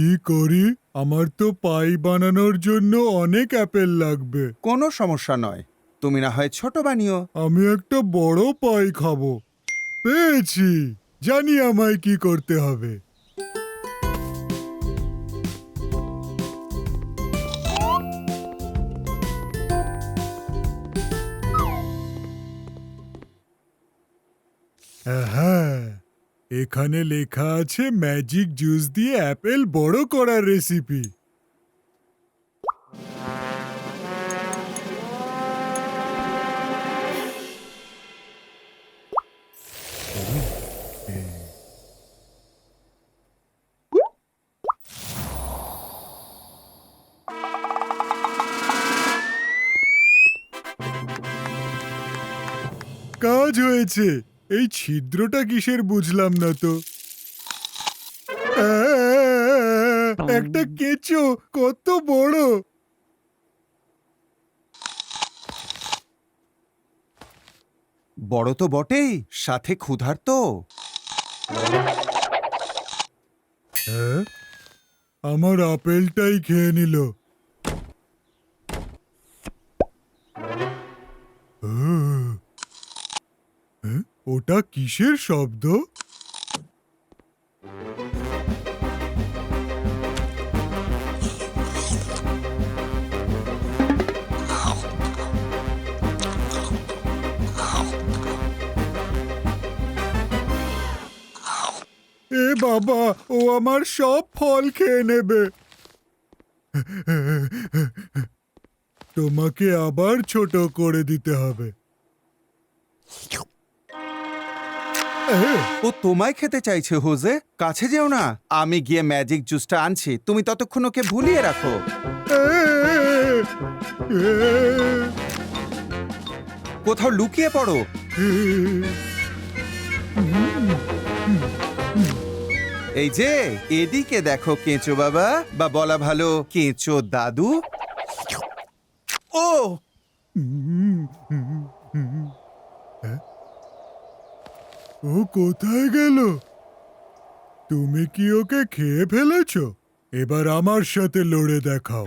কি করি? আমার তো পাই বানানোর জন্য অনেক অ্যাপেল লাগবে। কোনো সমস্যা নয়। তুমি না হয় ছোট বানিও। আমি একটা বড় পাই খাব। পেয়েছি। জানি আমায় কি করতে হবে। হ্যাঁ এখানে লেখা আছে ম্যাজিক জুস দিয়ে অ্যাপেল বড় করার রেসিপি। কাজ হয়েছে। এই ছিদ্রটা কিসের বুঝলাম না তো একটা কেঁচো কত বড় বড় তো বটেই সাথে ক্ষুধার্ত হ্যাঁ? আমার আপেলটাই খেয়ে নিল হ্যাঁ? ওটা কিসের শব্দ? এ বাবা, ও আমার সব ফল খেয়ে নেবে। তোমাকে আবার ছোট করে দিতে হবে। ও তোমায় খেতে চাইছে, হোজে? কাছে যেও না। আমি গিয়ে ম্যাজিক জুসটা আনছি। তুমি ততক্ষণ ওকে ভুলিয়ে রাখো। কোথাও লুকিয়ে পড়ো। এই যে, এদিকে দেখো কেঁচো বাবা। বা বলা ভালো, কেঁচো দাদু। ও? ও কোথায় গেল? তুমি কি ওকে খেয়ে ফেলেছ? এবার আমার সাথে লড়ে দেখাও।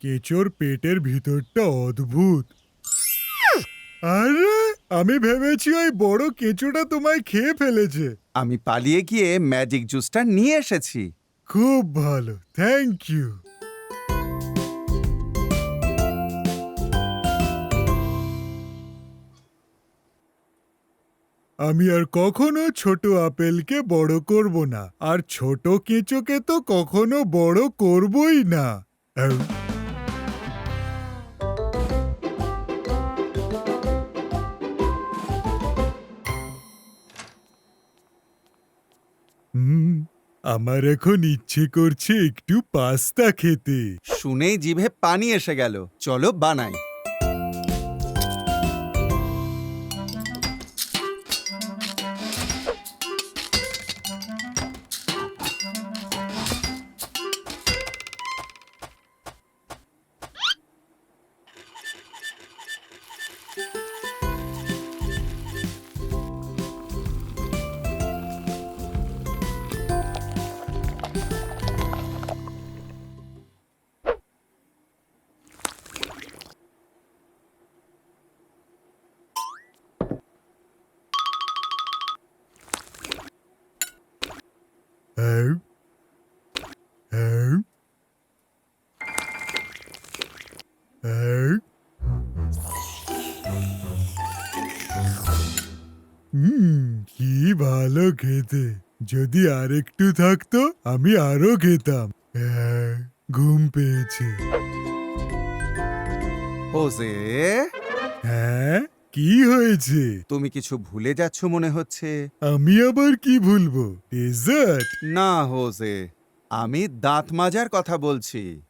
কেচোর পেটের ভিতরটা অদ্ভুত। আরে! আমি ভেবেছি ওই বড় কেঁচোটা তোমায় খেয়ে ফেলেছে। আমি পালিয়ে গিয়ে ম্যাজিক জুসটা নিয়ে এসেছি। খুব ভালো থ্যাংক ইউ আমি আর কখনো ছোট আপেলকে বড় করব না আর ছোট কেঁচোকে তো কখনো বড় করবই না। হুম, আমার এখন ইচ্ছে করছে একটু পাস্তা খেতে। শুনেই জিভে পানি এসে গেল। চলো বানাই। ভালো খেতে। যদি আরেকটু থাকতো আমি আরও খেতাম। আহ, ঘুম পেয়েছে। হ্যাঁ কি হয়েছে? তুমি কিছু ভুলে যাচ্ছ মনে হচ্ছে? আমি আবার কি ভুলবো? ডেজার্ট? না হোজে আমি দাঁত মাজার কথা বলছি?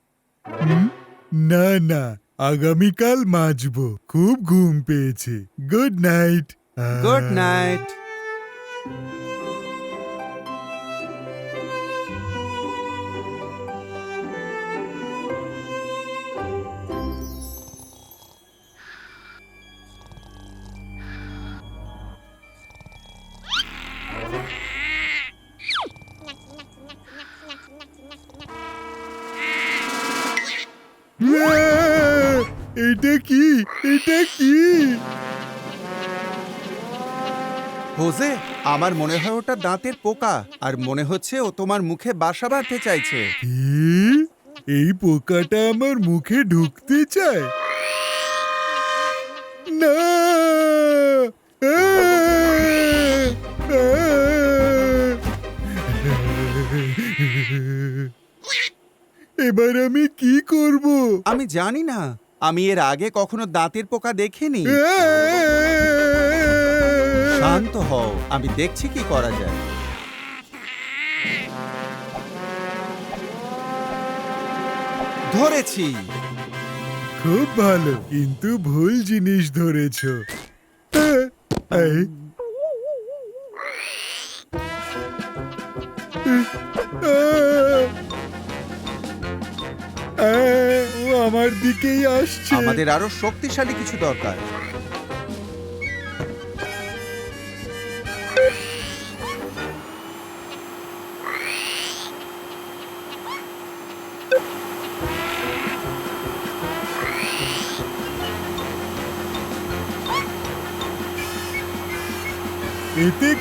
না না আগামীকাল মাজবো। খুব ঘুম পেয়েছে। Good night. Good night. Ele tá aqui! Ele tá aqui! Jose আমার মনে হয় ওটা দাঁতের পোকা আর মনে হচ্ছে ও তোমার মুখে বাসা বাঁধতে চাইছে। এই পোকাটা আমার মুখে ঢুকতে চায়? না! এবার আমি কি করব? আমি জানি না। আমি এর আগে কখনো দাঁতের পোকা দেখিনি। শান্ত হও আমি দেখছি কি করা যায়। ধরেছি। খুব ভালো কিন্তু ভুল জিনিস ধরেছ। ও আমার দিকেই আসছে। আমাদের আরও শক্তিশালী কিছু দরকার।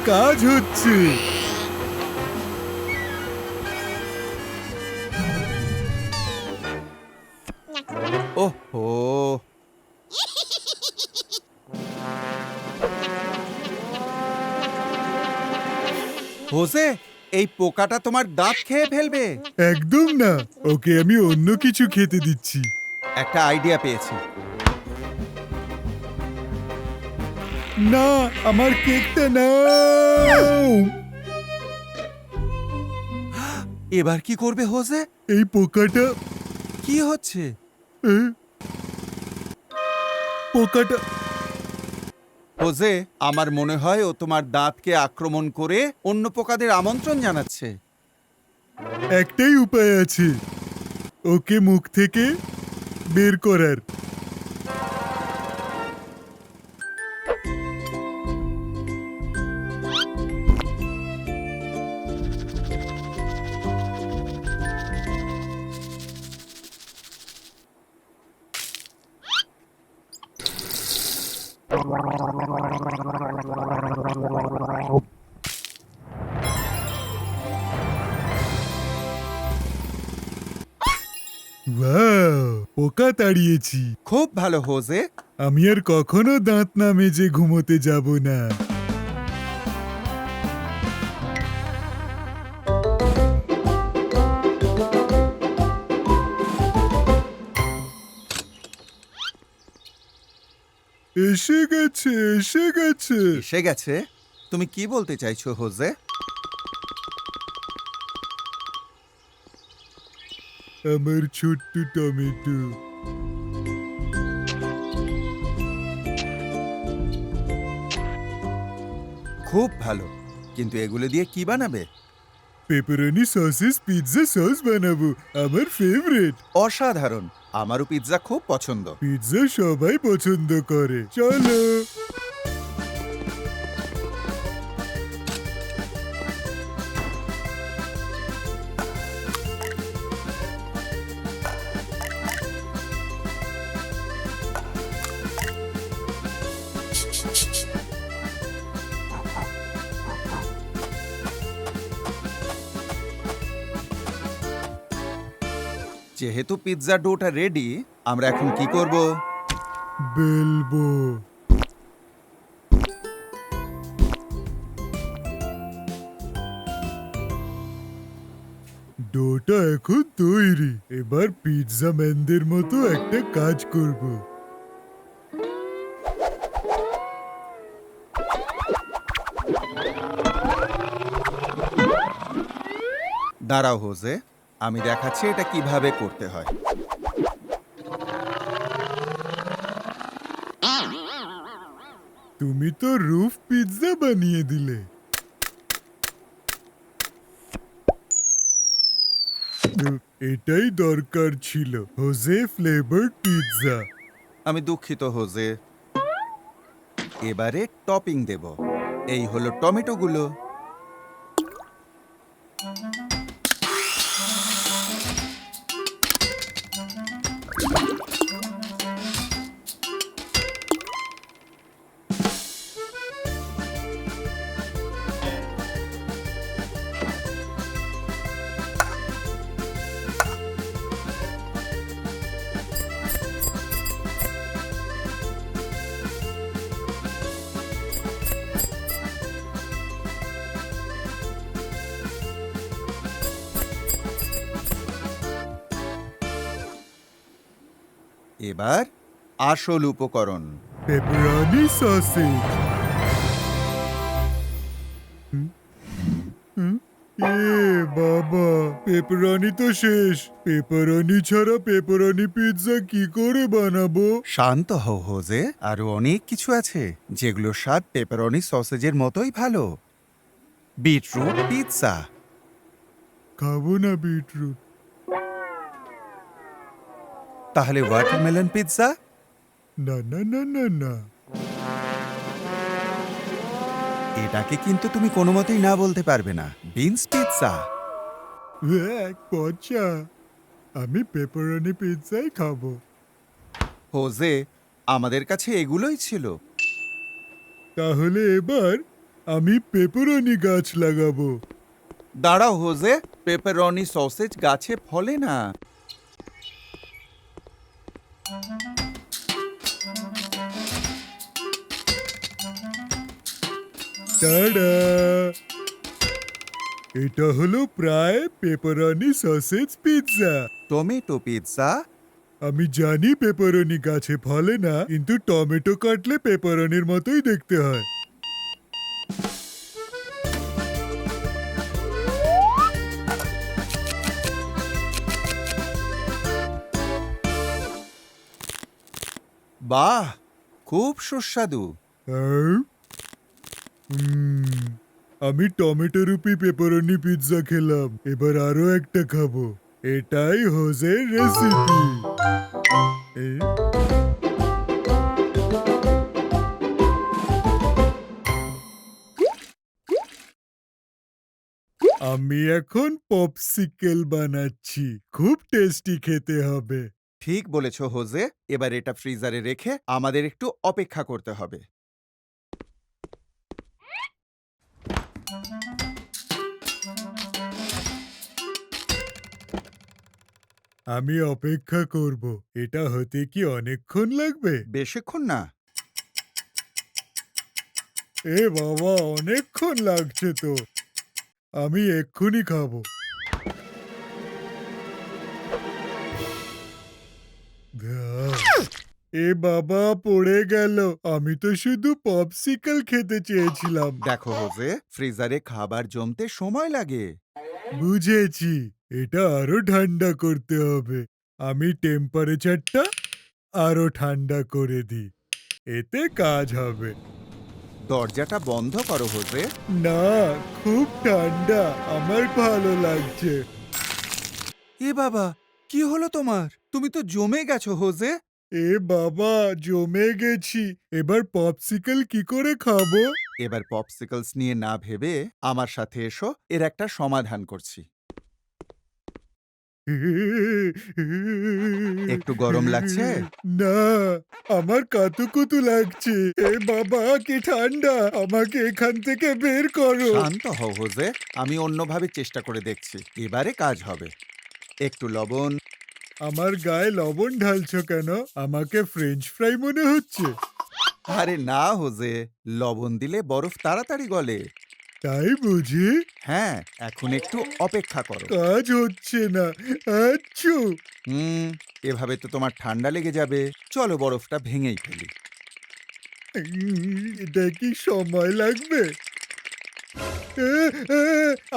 কাজ হচ্ছে। ওহো। হোসে এই পোকাটা তোমার দাঁত খেয়ে ফেলবে। একদম না। ওকে আমি অন্য কিছু খেতে দিচ্ছি। একটা আইডিয়া পেয়েছি। না আমার কেকটা নাও। এবার কি করবে হোসে এই পোকাটা কি হচ্ছে? এ? পোকাটা হোসে আমার মনে হয় ও তোমার দাঁতকে আক্রমণ করে অন্য পোকাদের আমন্ত্রণ জানাচ্ছে। একটাই উপায় আছে। ওকে মুখ থেকে বের করার। পোকা তাড়িয়েছি খুব ভালো হোসে আমি আর কখনো দাঁত না মেজে ঘুমোতে যাব না। এসে গেছে এসে গেছে। এসে গেছে? তুমি কি বলতে চাইছো হোসে আমার ছোট্ট টমেটো। খুব ভালো। কিন্তু এগুলো দিয়ে কি বানাবে? পেপারনি সসেস পিৎজা সস বানাবো আমার ফেভারিট অসাধারণ। আমারও পিৎজা খুব পছন্দ। পিৎজা সবাই পছন্দ করে। চলো। পিৎজা ডোটা রেডি আমরা এখন কি করব? বেলবো। ডোটা এখন তৈরি। এবার পিৎজা ম্যানদের মতো একটা কাজ করব। দাঁড়াও হোসে। আমি দেখাচ্ছি এটা কীভাবে করতে হয়। তুমি তো রুফ পিৎজা বানিয়ে দিলে। এটাই দরকার ছিল হোজে ফ্লেভার পিৎজা। আমি দুঃখিত হোজে। এবারে টপিং দেব। এই হলো টমেটোগুলো। এবার আসল উপকরণ। Pepperoni sausage. এ বাবা পেপারনি তো শেষ। পেপারনি ছাড়া পেপারনি পিৎজা কি করে বানাবো? শান্ত হও হোজে। আরও অনেক কিছু আছে যেগুলো স্বাদ পেপারনি সসেজের মতোই ভালো। Beetroot pizza. খাব না বিটরুট। তাহলে ওয়াটারমেলন পিৎজা না না না না না। এটাকে কিন্তু তুমি কোনো মতেই না বলতে পারবে না। বিনস পিৎজা এক পচা। আমি পেপারনি পিৎজাই খাব। হোজে আমাদের কাছে এগুলোই ছিল। তাহলে এবার আমি পেপারনি গাছ লাগাবো। দাঁড়াও হোজে পেপারনি সসেজ গাছে ফলে না। টাডা এটা হলো প্রায় pepperoni sausage pizza tomato pizza আমি জানি পেপারনি গাছে ফলে না কিন্তু টমেটো কাটলে পেপারনির মতোই দেখতে হয়। বাহ, খুব সুস্বাদু। আর? আমি টমেটো রুপি পেপারনি পিৎজা খেলাম, এবার আরও একটা খাব। এটাই হোজের রেসিপি। আমি এখন পপসিকেল বানাচ্ছি, খুব টেস্টি খেতে হবে। ঠিক বলেছ হোজে। এবার এটা ফ্রিজারে রেখে আমাদের একটু অপেক্ষা করতে হবে। আমি অপেক্ষা করব। এটা হতে কি অনেকক্ষণ লাগবে? বেশিক্ষণ না। এ বাবা অনেকক্ষণ লাগছে তো। আমি এক্ষুনি খাব। এ বাবা পড়ে গেল। আমি তো শুধু পপসিকল খেতে চেয়েছিলাম। দেখো হোজে ফ্রিজারে খাবার জমতে সময় লাগে। বুঝেছি। এটা আরও ঠান্ডা করতে হবে। আমি টেম্পারেচারটা আরও ঠান্ডা করে দিই। এতে কাজ হবে। দরজাটা বন্ধ করো হোজে না খুব ঠান্ডা। আমার ভালো লাগছে। এ বাবা কি হলো তোমার? তুমি তো জমে গেছো হোজে। এ বাবা জমে গেছি। এবার পপসিকল কি করে খাব? এবার পপসিকলস নিয়ে না ভেবে আমার সাথে এসো এর একটা সমাধান করছি। একটু গরম লাগছে? না আমার কাতুকুতু লাগছে। এ বাবা কি ঠান্ডা। আমাকে এখান থেকে বের করো। শান্ত হও হোজে। আমি অন্যভাবে চেষ্টা করে দেখছি। এবারে কাজ হবে। একটু লবণ। আমার গায়ে লবণ ঢালছো কেন? আমাকে ফ্রেঞ্চ ফ্রাই মনে হচ্ছে। আরে না হোজে। লবণ দিলে বরফ তাড়াতাড়ি গলে। তাই বুঝি? হ্যাঁ এখন একটু অপেক্ষা করো। কাজ হচ্ছে না। আচ্ছু। হুম এভাবে তো তোমার ঠান্ডা লেগে যাবে। চলো বরফটা ভেঙেই ফেলি। উম, এটা কি সময় লাগবে?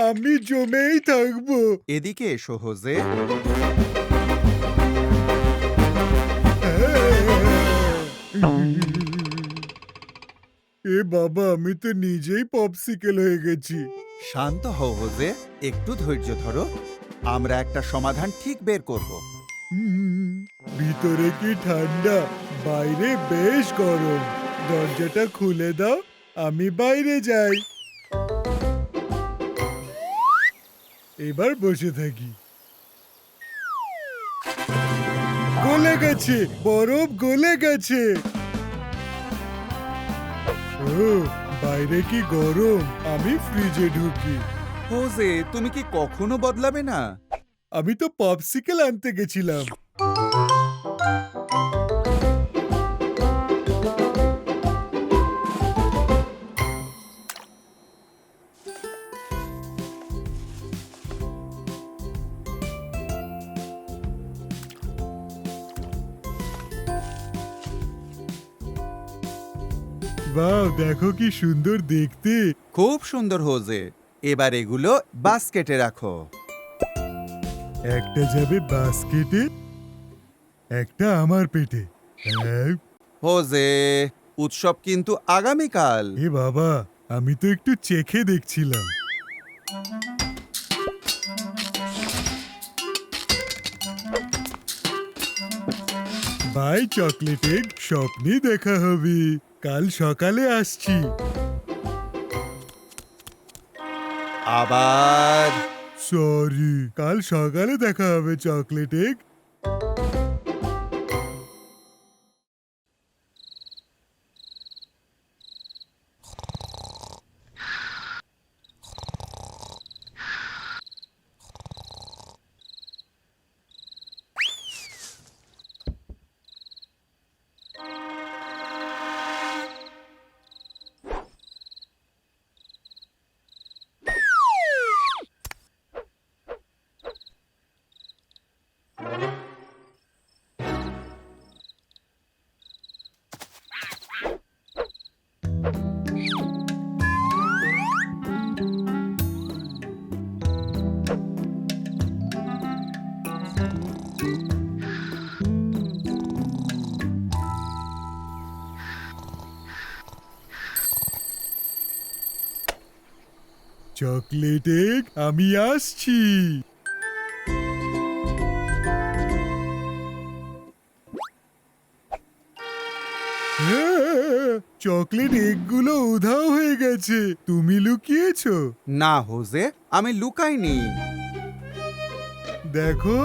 আমি জমেই থাকব। এদিকে এসো হোজে। এ বাবা আমি তো নিজেই পপসিকেল হয়ে গেছি। শান্ত হও হোজে। একটু ধৈর্য ধরো। আমরা একটা সমাধান ঠিক বের করব। ভিতরে কি ঠান্ডা? বাইরে বেশ গরম। দরজাটা খুলে দাও আমি বাইরে যাই। এবার বসে থাকি। গলে গেছে বরফ গলে গেছে। ও বাইরে কি গরম? আমি ফ্রিজে ঢুকি। হোজে তুমি কি কখনো বদলাবে না? আমি তো পপসিকেল আনতে গেছিলাম। বাহ দেখো কি সুন্দর দেখতে। খুব সুন্দর হোজে। এবার এগুলো বাস্কেটে রাখো। একটা যাবে বাস্কেটে একটা আমার পেটে। হ্যাঁ। হোজে উৎসব কিন্তু আগামীকাল। এ বাবা আমি তো একটু চেখে দেখছিলাম। বাই চকলেট এগ স্বপ্নে দেখা হবে। কাল সকালে আসছি। আবার? সরি কাল সকালে দেখা হবে চকলেট এগ চকলেট এগ আমি আসছি। হ্যাঁ, চকলেট এগগুলো উধাও হয়ে গেছে। তুমি লুকিয়েছো? না হোজে আমি লুকাইনি। দেখো।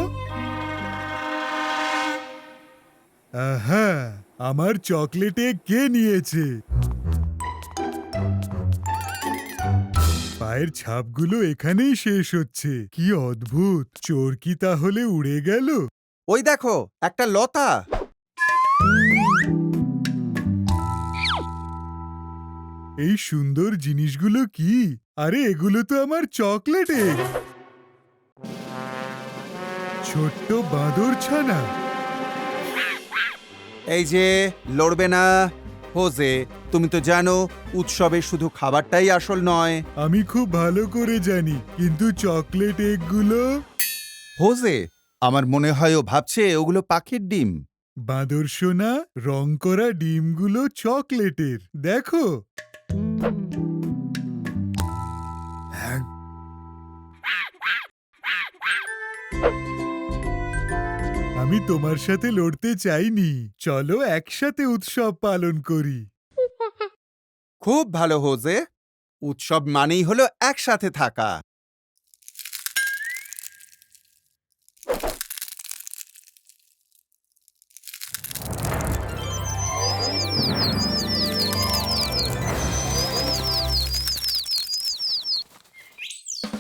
আহা আমার চকলেটে কে নিয়েছে। পায়ের ছাপগুলো এখানেই শেষ হচ্ছে। কি অদ্ভুত! চোর কি তাহলে উড়ে গেল? ওই দেখো একটা লতা। এই সুন্দর জিনিসগুলো কি? আরে এগুলো তো আমার চকলেট। ছোট্ট বাঁদর ছানা এই যে লড়বে না হোজে। তুমি তো জানো উৎসবে শুধু খাবারটাই আসল নয়। আমি খুব ভালো করে জানি কিন্তু চকলেট এগগুলো? হোজে আমার মনে হয় ও ভাবছে ওগুলো পাখির ডিম। বাঁদর সোনা রং করা ডিমগুলো চকলেটের। দেখো। আমি তোমার সাথে লড়তে চাইনি। চলো একসাথে উৎসব পালন করি। খুব ভালো হোজে উৎসব মানেই হলো একসাথে থাকা।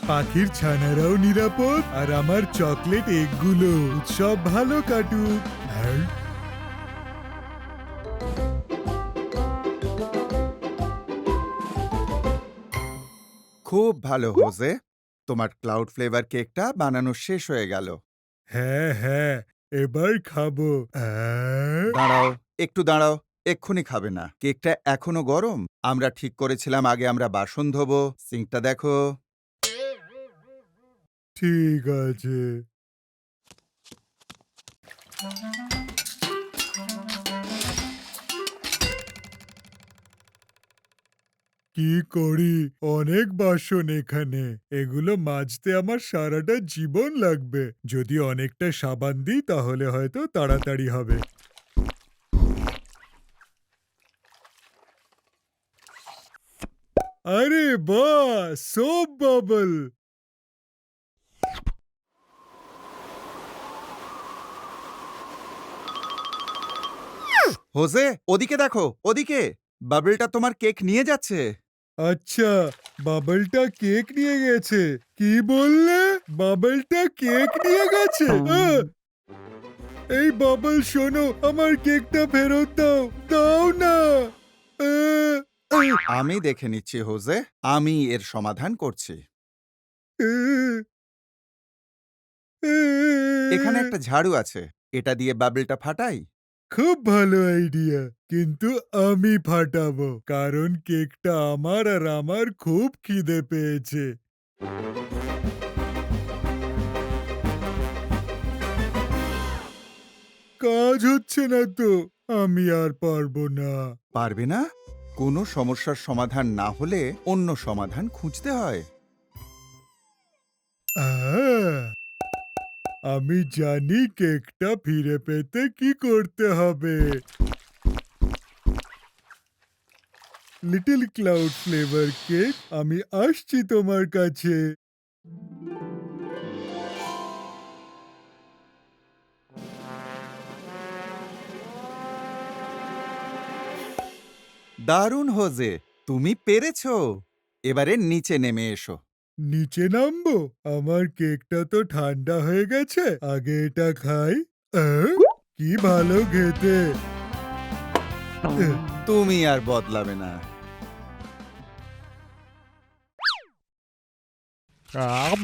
পাখির ছানারাও নিরাপদ আর আমার চকলেট এগগুলো। উৎসব ভালো কাটুক। খুব ভালো হোজে। তোমার ক্লাউড ফ্লেভার কেকটা বানানো শেষ হয়ে গেল। হ্যাঁ হ্যাঁ এবার খাব। আহ, দাঁড়াও একটু দাঁড়াও এক্ষুনি খাবে না। কেকটা এখনও গরম। আমরা ঠিক করেছিলাম আগে আমরা বাসন ধোবো। সিঙ্কটা দেখো। ঠিক আছে। কি করি? অনেক বাসন এখানে। এগুলো মাজতে আমার সারাটা জীবন লাগবে। যদি অনেকটা সাবান দিই, তাহলে হয়তো তাড়াতাড়ি হবে। আরে বা সোপ বাবল হোসে, ওদিকে দেখো, ওদিকে। বাবলটা তোমার কেক নিয়ে যাচ্ছে। আচ্ছা বাবলটা কেক নিয়ে গেছে। কি বললে? বাবলটা কেক নিয়ে গেছে আহ! এই বাবল শোনো আমার কেকটা ফেরত দাও দাও না। আহ! আমি দেখে নিচ্ছি হোজে। আমি এর সমাধান করছি। আহ! এখানে একটা ঝাড়ু আছে। এটা দিয়ে বাবলটা ফাটাই। খুব ভালো আইডিয়া কিন্তু আমি ফাটাবো কারণ কেকটা আমার আর আমার খুব খিদে পেয়েছে। কাজ হচ্ছে না তো আমি আর পারব না। পারবে না? কোনো সমস্যার সমাধান না হলে অন্য সমাধান খুঁজতে হয়। আহ, আমি জানি কেকটা ফিরে পেতে কি করতে হবে। লিটল ক্লাউড ফ্লেভার কেক আমি আসছি তোমার কাছে। দারুণ হোজে, তুমি পেরেছ। এবারে নিচে নেমে এসো। নিচে নামবো? আমার কেকটা তো ঠান্ডা হয়ে গেছে আগে এটা খাই। আহ, কি ভালো খেতে। তুমি আর বদলাবে না। আম